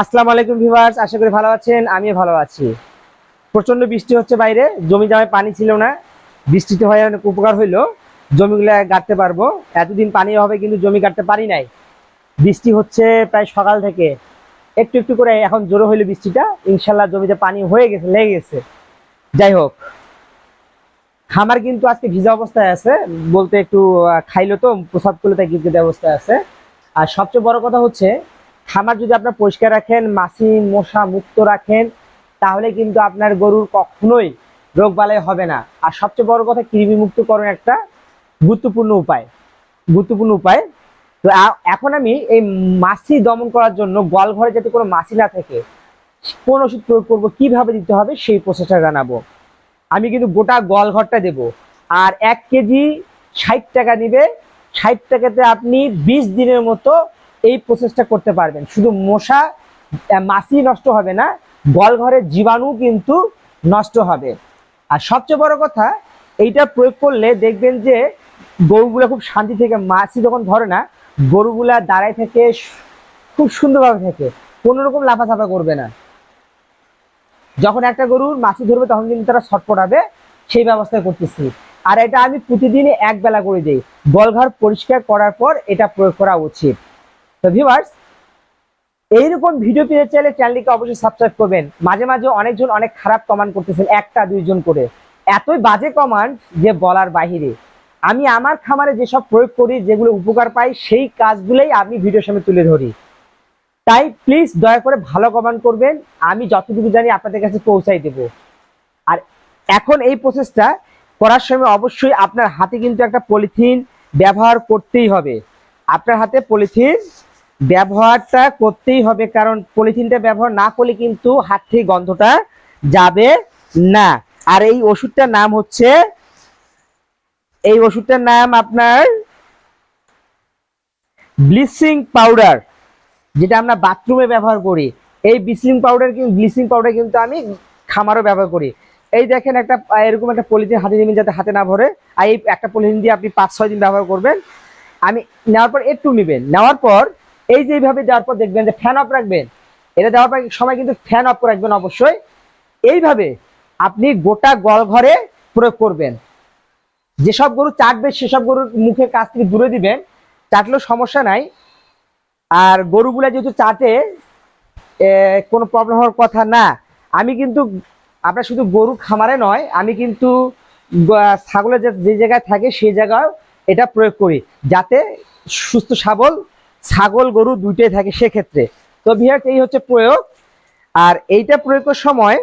আসসালামু আলাইকুম ভিউয়ার্স, আশা করি ভালো আছেন, আমিও ভালো আছি। প্রচণ্ড বৃষ্টি হচ্ছে বাইরে, জমি জামায় পানি ছিল না। বৃষ্টিতে হয়ে অনেক উপকার হইল, জমিগুলো গাঁটতে পারব। এতদিন পানি হবে কিন্তু জমি কাটতে পারি নাই। বৃষ্টি হচ্ছে প্রায় সকাল থেকে। একটু একটু করে এখন জোরে হইল বৃষ্টিটা, ইনশাল্লাহ জমিতে পানি হয়ে গেছে, লেগে গেছে। যাই হোক, খামার কিন্তু আজকে ভিজা অবস্থায় আছে, বলতে একটু খাইলো তো, প্রসাদ করলে তাই গিরগির অবস্থায় আছে। আর সবচেয়ে বড় কথা হচ্ছে খামার যদি আপনার পরিষ্কার রাখেন, মাছি, মশা মুক্ত রাখেন, তাহলে কিন্তু আপনার গরুর কখনোই রোগ বালাই হবে না। আর সবচেয়ে বড় কথা কৃমি মুক্তকরণ একটা গুরুত্বপূর্ণ উপায়। গুরুত্বপূর্ণ উপায়। তো এখন আমি এই মাছি দমন করার জন্য গোয়াল ঘরে যাতে কোনো মাছি না থাকে, কোন ওষুধ প্রয়োগ করব, কীভাবে দিতে হবে, সেই প্রসেসটা জানাব। আমি কিন্তু গোটা গোয়াল ঘরটা দেবো। আর এক কেজি ষাট টাকা নিবে ষাট টাকাতে আপনি বিশ দিনের মতো এই প্রসেসটা করতে পারবেন। শুধু মশা মাছি নষ্ট হবে না গোয়াল ঘরের জীবাণু কিন্তু নষ্ট হবে। আর সবচেয়ে বড় কথা, এইটা প্রয়োগ করলে দেখবেন যে গরুগুলো খুব শান্তি থেকে, মাছি যখন ধরে না, গরুগুলা দাঁড়ায় থেকে, খুব সুন্দরভাবে থাকে, কোনো রকম লাফাচাপা করবে না। যখন একটা গরুর মাছি ধরবে, তখন কিন্তু তারা ছটপটাবে সেই ব্যবস্থা করতেছি। আর এটা আমি প্রতিদিনই এক বেলা করে দিই। গলঘর পরিষ্কার করার পর এটা প্রয়োগ করা উচিত। তো ভিউয়ার্স এইরকম ভিডিও পেতে চাইলে চ্যানেলটিকে অবশ্যই সাবস্ক্রাইব করবেন। মাঝে মাঝে অনেকজন অনেক খারাপ কমান্ড করতেছেন, একটা দুইজন করে। এতই বাজে কমান্ড যে বলার বাহিরে। আমি আমার খামারে যেসব প্রয়োগ করি, যেগুলো উপকার পাই, সেই কাজগুলোই আমি ভিডিওর সামনে তুলে ধরি। তাই প্লিজ দয়া করে ভালো কমান্ড করবেন। আমি যতটুকু জানি আপনাদের কাছে পৌঁছাই দেব। আর এখন এই প্রসেসটা করার সময় অবশ্যই আপনার হাতে কিন্তু একটা পলিথিন ব্যবহার করতেই হবে। আপনার হাতে পলিথিন ব্যবহারটা করতেই হবে, কারণ পলিথিনটা ব্যবহার না করলে কিন্তু হাত থেকে গন্ধটা যাবে না। আর এই ওষুধটার নাম হচ্ছে, এই ওষুধটার নাম আপনার ব্লিচিং পাউডার, যেটা আমরা বাথরুমে ব্যবহার করি। এই ব্লিচিং পাউডার কিন্তু ব্লিচিং পাউডার কিন্তু আমি খামারও ব্যবহার করি। এই দেখেন একটা, এরকম একটা পলিথিন হাতে নেবেন যাতে হাতে না ভরে। আর এই একটা পলিথিন দিয়ে আপনি পাঁচ ছয় দিন ব্যবহার করবেন। আমি নেওয়ার পর একটু নেবেন। নেওয়ার পর এই যে এইভাবে দেওয়ার পর দেখবেন যে ফ্যান অফ রাখবেন। এটা দেওয়ার পর সময় কিন্তু ফ্যান অফ রাখবেন অবশ্যই। এইভাবে আপনি গোটা গল ঘরে প্রয়োগ করবেন। যেসব গরু চাটবে, সেসব গরুর মুখের কাছ থেকে দূরে দিবেন। চাটলেও সমস্যা নাই। আর গরুগুলা যেহেতু চাটে কোনো প্রবলেম হওয়ার কথা না। আমি কিন্তু, আপনার শুধু গরু খামারে নয়, আমি কিন্তু ছাগলের যে জায়গায় থাকে, সেই জায়গায় এটা প্রয়োগ করি। যাতে সুস্থ, সবল ছাগল, গরু দুইটাই থাকে সেক্ষেত্রে। তো ভিয়ার এই হচ্ছে প্রয়োগ। আর এইটা প্রয়োগের সময়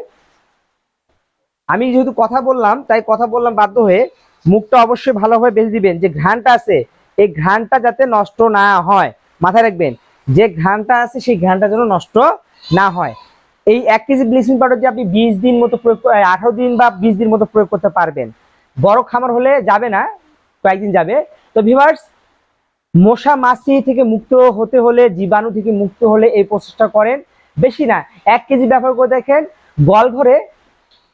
আমি যেহেতু কথা বললাম, তাই কথা বললাম বাধ্য হয়ে মুখটা অবশ্যই ভালোভাবে বেঁধে দিবেন। যে ঘ্রাণটা আছে, এই ঘ্রাণটা যাতে নষ্ট না হয়, মাথায় রাখবেন। যে ঘ্রাণটা আছে, সেই ঘ্রাণটা যেন নষ্ট না হয়। এই এক কেজি ব্লিচিং পাউডার দিয়ে আপনি বিশ দিন মতো প্রয়োগ আঠারো দিন বা বিশ দিন মতো প্রয়োগ করতে পারবেন। বড় খামার হলে যাবে না, কয়েকদিন যাবে। তো ভিভার্স মশা মাছি থেকে মুক্ত হতে হলে, জীবাণু থেকে মুক্ত হলে এই প্রসেসটা করেন। বেশি না, এক কেজি ব্যবহার করে দেখেন গল ঘরে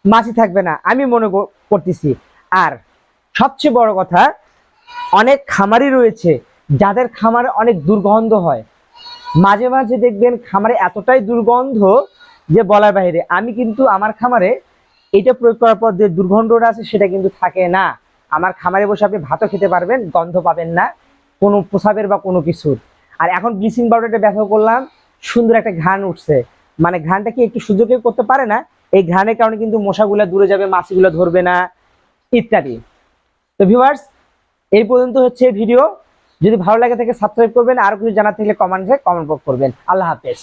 মাছি থাকবে না, আমি মনে করতেছি। আর সবচেয়ে বড় কথা, অনেক খামারই রয়েছে, যাদের খামারে অনেক দুর্গন্ধ হয়। মাঝে মাঝে দেখবেন খামারে এতটাই দুর্গন্ধ যে বলার বাইরে। আমি কিন্তু আমার খামারে এটা প্রয়োগ করার পর যে দুর্গন্ধটা আছে সেটা কিন্তু থাকে না। আমার খামারে বসে আপনি ভাতও খেতে পারবেন, গন্ধ পাবেন না। কোনো প্রসাবের বা কোনো কিছুর। আর এখন ব্লিচিং পাউডারটা ব্যবহার করলাম, সুন্দর একটা ঘ্রাণ উঠছে। মানে ঘ্রাণটা কি একটু সুযোগে করতে পারে না? এই ঘ্রাণের কারণে কিন্তু মশাগুলো দূরে যাবে, মাছিগুলো ধরবে না, ইত্যাদি। তো ভিউয়ার্স এই পর্যন্ত হচ্ছে ভিডিও যদি ভালো লাগে থাকে সাবস্ক্রাইব করবেন, আর কিছু জানার থাকলে কমেন্টে কমেন্ট করবেন। আল্লাহ হাফেজ।